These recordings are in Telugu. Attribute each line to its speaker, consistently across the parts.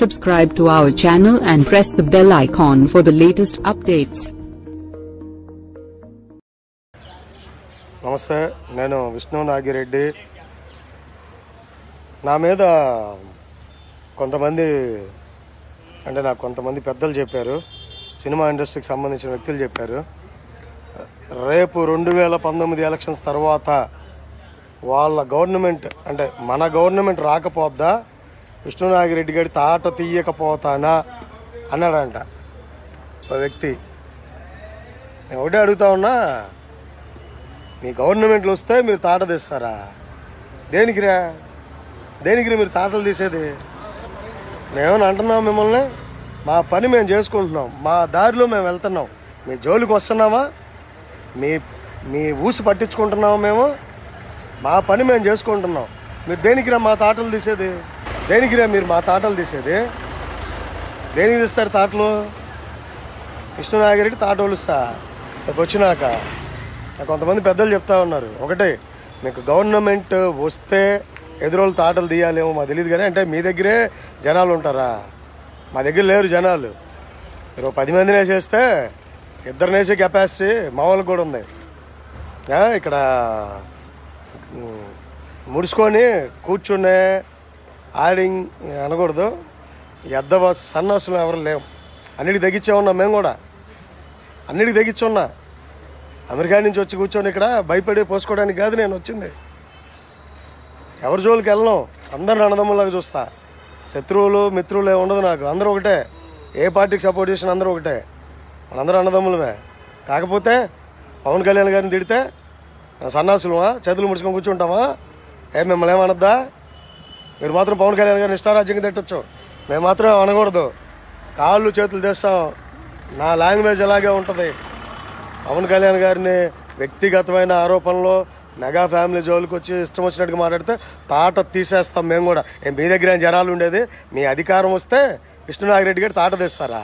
Speaker 1: Subscribe to our channel and press the bell icon for the latest updates.
Speaker 2: నమస్తే నేను విష్ణు నాగిరెడ్డి. నా మీద కొంతమంది అంటే నాకు కొంతమంది పెద్దలు చెప్పారు. సినిమా ఇండస్ట్రీకి సంబంధించిన వ్యక్తులు చెప్పారు. రేపు రెండు వేల పంతొమ్మిది ఎలక్షన్స్ తర్వాత వాళ్ళ గవర్నమెంట్ అంటే మన గవర్నమెంట్ రాకపోద్దా? కృష్ణనాగిరెడ్డి గారి తాట తీయకపోతానా? అన్నాడంట ఒక వ్యక్తి. నేను ఒకటే అడుగుతా ఉన్నా మీ గవర్నమెంట్లు వస్తే మీరు తాట తీస్తారా? దేనికిరా దేనికిరా మీరు తాటలు తీసేది? మేమని అంటున్నాం మిమ్మల్ని? మా పని మేము చేసుకుంటున్నాం మా దారిలో మేము వెళ్తున్నాం. మీ జోలికి వస్తున్నామా? మీ మీ ఊసి పట్టించుకుంటున్నామా మేము? మా పని మేము చేసుకుంటున్నాం. మీరు దేనికిరా మా తాటలు తీసేది? దేనికిరా మీరు మా తాటలు తీసేది? దేనికి తీస్తారు తాటలు? విష్ణునాగిరెడ్డి తాట ఒలుస్తా. రేపు వచ్చినాక. నాకు కొంతమంది పెద్దలు చెప్తా ఉన్నారు. ఒకటే మీకు గవర్నమెంట్ వస్తే ఎదురోళ్ళు తాటలు తీయాలేమో మాకు తెలియదు కానీ అంటే మీ దగ్గరే జనాలు ఉంటారా? మా దగ్గర లేరు జనాలు. మీరు పది మందినే వేసేస్తే ఇద్దరు వేసే కెపాసిటీ మా వాళ్ళకి కూడా ఉంది. ఇక్కడ ముడుచుకొని కూర్చునే ఆడింగ్ అనకూడదు. ఎద్దవ సన్నాసులు ఎవరు లేవు. అన్నిటికి తగ్గించే ఉన్నాం మేము కూడా. అన్నిటికి తగ్గించి అమెరికా నుంచి వచ్చి కూర్చొని ఇక్కడ భయపడి పోసుకోవడానికి కాదు నేను వచ్చింది. ఎవరి జోలికి వెళ్ళను? అందరిని అన్నదమ్ములాగా చూస్తా. శత్రువులు మిత్రులు ఏమి ఉండదు నాకు. అందరూ ఒకటే. ఏ పార్టీకి సపోర్ట్ చేసిన అందరూ ఒకటే. మనందరూ అన్నదమ్ములమే. కాకపోతే పవన్ కళ్యాణ్ గారిని తిడితే సన్నాసులమా? చేతులు ముడుచుకొని కూర్చుంటామా? ఏ మిమ్మల్ని ఏమనద్దా? మీరు మాత్రం పవన్ కళ్యాణ్ గారిని ఇష్టారాజ్యంగా తిట్టచ్చు. మేము మాత్రం అనకూడదు. కాళ్ళు చేతులు తెస్తాం. నా లాంగ్వేజ్ అలాగే ఉంటుంది. పవన్ కళ్యాణ్ గారిని వ్యక్తిగతమైన ఆరోపణలో మెగా ఫ్యామిలీ జోలికి వచ్చి ఇష్టం వచ్చినట్టుగా మాట్లాడితే తాట తీసేస్తాం మేము కూడా. మీ దగ్గర జనాలు ఉండేది? మీ అధికారం వస్తే విష్ణునాగిరెడ్డి గారు తాట తీస్తారా?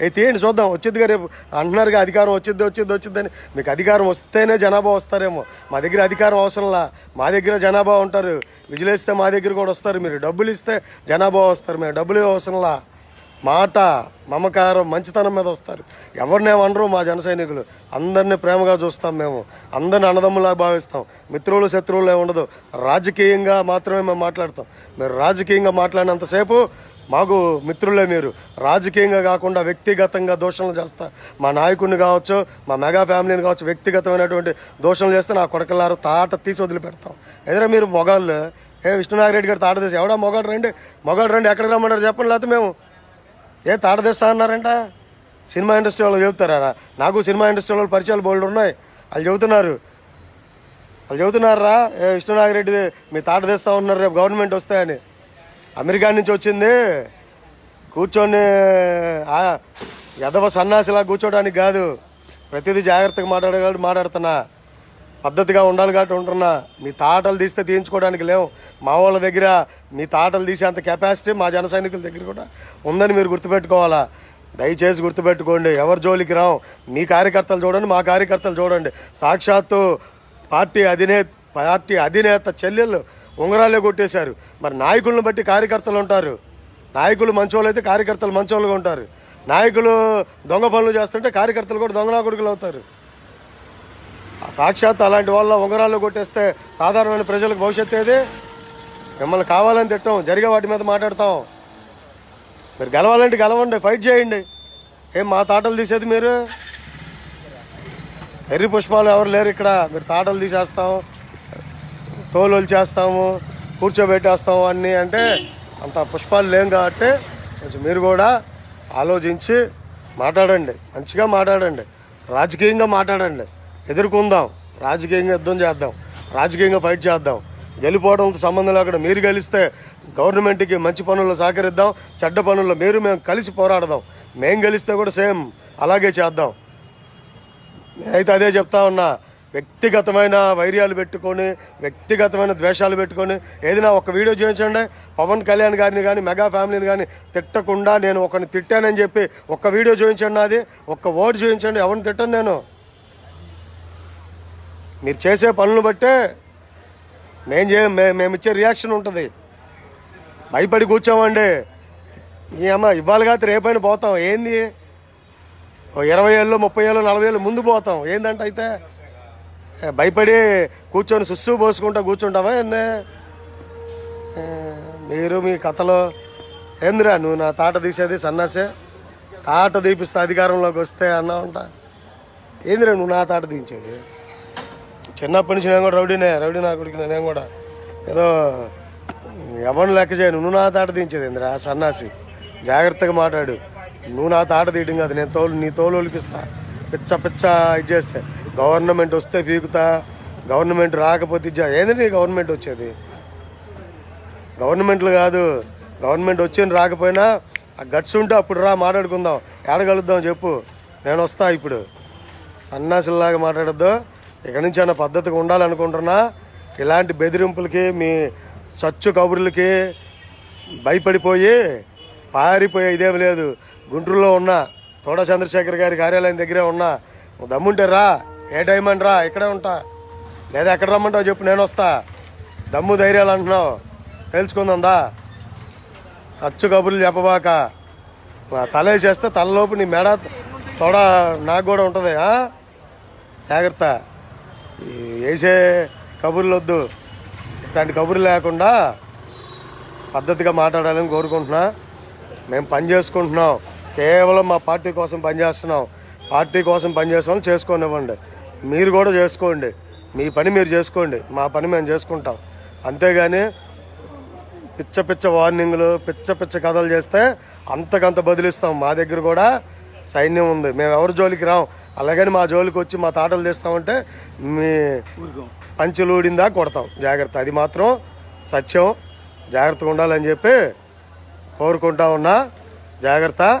Speaker 2: అయితే తీయండి చూద్దాం వచ్చిద్దిగా రేపు అంటున్నారుగా అధికారం వచ్చింది వచ్చింది వచ్చిందని మీకు అధికారం వస్తేనే జనాభా వస్తారేమో. మా దగ్గర అధికారం అవసరంలా మా దగ్గర జనాభా ఉంటారు. విజిలేస్తే మా దగ్గర కూడా వస్తారు. మీరు డబ్బులు ఇస్తే జనాభా వస్తారు. మేము డబ్బులు అవసరంలా మాట మమకారం మంచితనం మీద వస్తారు. ఎవరినేమనరు మా జన సైనికులు. అందరినీ ప్రేమగా చూస్తాం మేము. అందరిని అన్నదమ్ములా భావిస్తాం. మిత్రులు శత్రువులు ఉండదు. రాజకీయంగా మాత్రమే మేము మాట్లాడతాం. మీరు రాజకీయంగా మాట్లాడినంతసేపు మాకు మిత్రులే మీరు. రాజకీయంగా కాకుండా వ్యక్తిగతంగా దోషణలు చేస్తా. మా నాయకుడిని కావచ్చు మా మెగా ఫ్యామిలీని కావచ్చు వ్యక్తిగతమైనటువంటి దోషణలు చేస్తే నా కొడకలారు తాట తీసి వదిలిపెడతాం. ఎదురా మీరు మొగాళ్ళు ఏ విష్ణునాగిరెడ్డి గారు తాట తీసి ఎవడా మొగాడు రండి మొగాడు రండి ఎక్కడికి రమ్మన్నారు చెప్పండి లేకపోతే మేము ఏ తాట తీస్తా అన్నారంట? సినిమా ఇండస్ట్రీ వాళ్ళు చెబుతారా? నాకు సినిమా ఇండస్ట్రీ వాళ్ళు పరిచయాలు బోల్డ్ ఉన్నాయి. వాళ్ళు చెబుతున్నారు. వాళ్ళు చెబుతున్నారా? ఏ విష్ణునాగిరెడ్డి మీ తాట తీస్తా ఉన్నారు రేపు గవర్నమెంట్ వస్తాయని. అమెరికా నుంచి వచ్చింది. కూర్చొని ఎదవ సన్నాసిలా కూర్చోడానికి కాదు ప్రతిదీ జాగ్రత్తగా మాట్లాడగలడు మాట్లాడుతున్నా. పద్ధతిగా ఉండాలి కాబట్టి ఉంటున్నా. మీ తాటలు తీస్తే తీయించుకోవడానికి లేవు. మా వాళ్ళ దగ్గర మీ తాటలు తీసేంత కెపాసిటీ మా జన సైనికుల దగ్గర కూడా ఉందని మీరు గుర్తుపెట్టుకోవాలా? దయచేసి గుర్తుపెట్టుకోండి. ఎవరి జోలికి రాం మీ కార్యకర్తలు చూడండి మా కార్యకర్తలు చూడండి. సాక్షాత్తు పార్టీ అధినేత పార్టీ అధినేత చెల్లెళ్ళు ఉంగరాలే కొట్టేశారు. మరి నాయకులను బట్టి కార్యకర్తలు ఉంటారు. నాయకులు మంచోళ్ళు అయితే కార్యకర్తలు మంచోళ్ళుగా ఉంటారు. నాయకులు దొంగ పనులు చేస్తుంటే కార్యకర్తలు కూడా దొంగనా కొడుకులు అవుతారు. సాక్షాత్ అలాంటి వాళ్ళ ఉంగరాలు కొట్టేస్తే సాధారణమైన ప్రజలకు భవిష్యత్తు ఏది? మిమ్మల్ని కావాలని తిట్టం జరిగే వాటి మీద మాట్లాడతాం. మీరు గెలవాలంటే గెలవండి ఫైట్ చేయండి. ఏం మా తాటలు తీసేది మీరు? ఎర్రి పుష్పాలు ఎవరు లేరు ఇక్కడ. మీరు తాటలు తీసేస్తాం. తోలులు చేస్తాము కూర్చోబెట్టేస్తాము అన్నీ అంటే అంత పుష్పాలు లేం కాబట్టి కొంచెం మీరు కూడా ఆలోచించి మాట్లాడండి. మంచిగా మాట్లాడండి. రాజకీయంగా మాట్లాడండి. ఎదుర్కొందాం. రాజకీయంగా యుద్ధం చేద్దాం. రాజకీయంగా ఫైట్ చేద్దాం. గెలిపోవడంతో సంబంధం లేకుండా మీరు గెలిస్తే గవర్నమెంట్కి మంచి పనుల్లో సహకరిద్దాం. చెడ్డ పనుల్లో మీరు మేము కలిసి పోరాడదాం. మేము గెలిస్తే కూడా సేమ్ అలాగే చేద్దాం. నేనైతే అదే చెప్తా ఉన్నా. వ్యక్తిగతమైన వైర్యాలు పెట్టుకొని వ్యక్తిగతమైన ద్వేషాలు పెట్టుకొని ఏదైనా ఒక వీడియో చూపించండి పవన్ కళ్యాణ్ గారిని కానీ మెగా ఫ్యామిలీని కానీ తిట్టకుండా నేను ఒకరిని తిట్టానని చెప్పి ఒక్క వీడియో చూపించండి నాది ఒక్క ఓటు చూపించండి ఎవరిని తిట్టను నేను? మీరు చేసే పనులు బట్టే మేము చే మేము ఇచ్చే రియాక్షన్ ఉంటుంది. భయపడి కూర్చోమండి. ఈ అమ్మ ఇవాళ కాదు రేపైనా పోతాం? ఏంది? ఇరవై ఏళ్ళు ముప్పై ఏళ్ళు నలభై ఏళ్ళు ముందు పోతాం. ఏందంటే అయితే? భయపడి కూర్చొని సుస్సు పోసుకుంటా కూర్చుంటావా? ఏంది? మీరు మీ కథలో ఏందిరా నువ్వు నా తాట తీసేది సన్నాసే? తాట తీపిస్తే అధికారంలోకి వస్తే అన్నా ఉంటా. ఏందిరా నువ్వు నా తాట తీయించేది? చిన్నప్పటి నుంచి నేను కూడా రౌడీనే రౌడీ నా కొడుకు నేను కూడా. ఏదో ఎవరిని లెక్క చేయను నువ్వు నా తాట తీయించేది ఏందిరా సన్నాసి? జాగ్రత్తగా మాట్లాడు. నువ్వు నా తాట తీయడం కాదు నేను తోలు నీ తోలు ఒలిపిస్తా. పిచ్చ పిచ్చ ఇది చేస్తే. గవర్నమెంట్ వస్తే పీకుతా గవర్నమెంట్ రాకపోతే ఇది చే- నీ గవర్నమెంట్ వచ్చేది? గవర్నమెంట్లు కాదు గవర్నమెంట్ వచ్చి రాకపోయినా ఆ గట్స్ ఉంటే అప్పుడు రా మాట్లాడుకుందాం ఏడగలుద్దాం చెప్పు నేను వస్తా ఇప్పుడు. సన్నాసులాగా మాట్లాడద్దు ఇక్కడి నుంచి అన్న పద్ధతిగా ఉండాలనుకుంటున్నా ఇలాంటి బెదిరింపులకి మీ చచ్చు కబుర్లకి భయపడిపోయి పారిపోయే ఇదేం లేదు. గుంటూరులో ఉన్నా తోడ చంద్రశేఖర్ గారి కార్యాలయం దగ్గరే ఉన్నా. దమ్ముంటే రా. ఏ డైమండ్ రా? ఇక్కడే ఉంటా. లేదా ఎక్కడ రమ్మంటావు చెప్పు నేను వస్తా. దమ్ము ధైర్యాలు అంటున్నావు. తెలుసుకుందా ఖర్చు కబుర్లు చెప్పబాక. తలే తలేసేస్తే తలలోపు నీ మెడ తొడ నాకు కూడా ఉంటుంది జాగ్రత్త. వేసే కబుర్లు వద్దు. ఇట్లాంటి కబుర్లు లేకుండా పద్ధతిగా మాట్లాడాలని కోరుకుంటున్నా. మేము పని చేసుకుంటున్నాం. కేవలం మా పార్టీ కోసం పనిచేస్తున్నాం పార్టీ కోసం పనిచేస్తాం చేసుకోనివ్వండి. మీరు కూడా చేసుకోండి. మీ పని మీరు చేసుకోండి. మా పని మేము చేసుకుంటాం. అంతేగాని పిచ్చ పిచ్చ వార్నింగ్లు పిచ్చ పిచ్చ కథలు చేస్తే అంతకంత బదిలిస్తాం. మా దగ్గర కూడా సైన్యం ఉంది. మేము ఎవరి జోలికి రాం? అలాగని మా జోలికి వచ్చి మా తాటలు తీస్తామంటే మీ పంచులూడిందా కొడతాం. జాగ్రత్త. అది మాత్రం సత్యం. జాగ్రత్తగా ఉండాలని చెప్పి కోరుకుంటా ఉన్నా. జాగ్రత్త.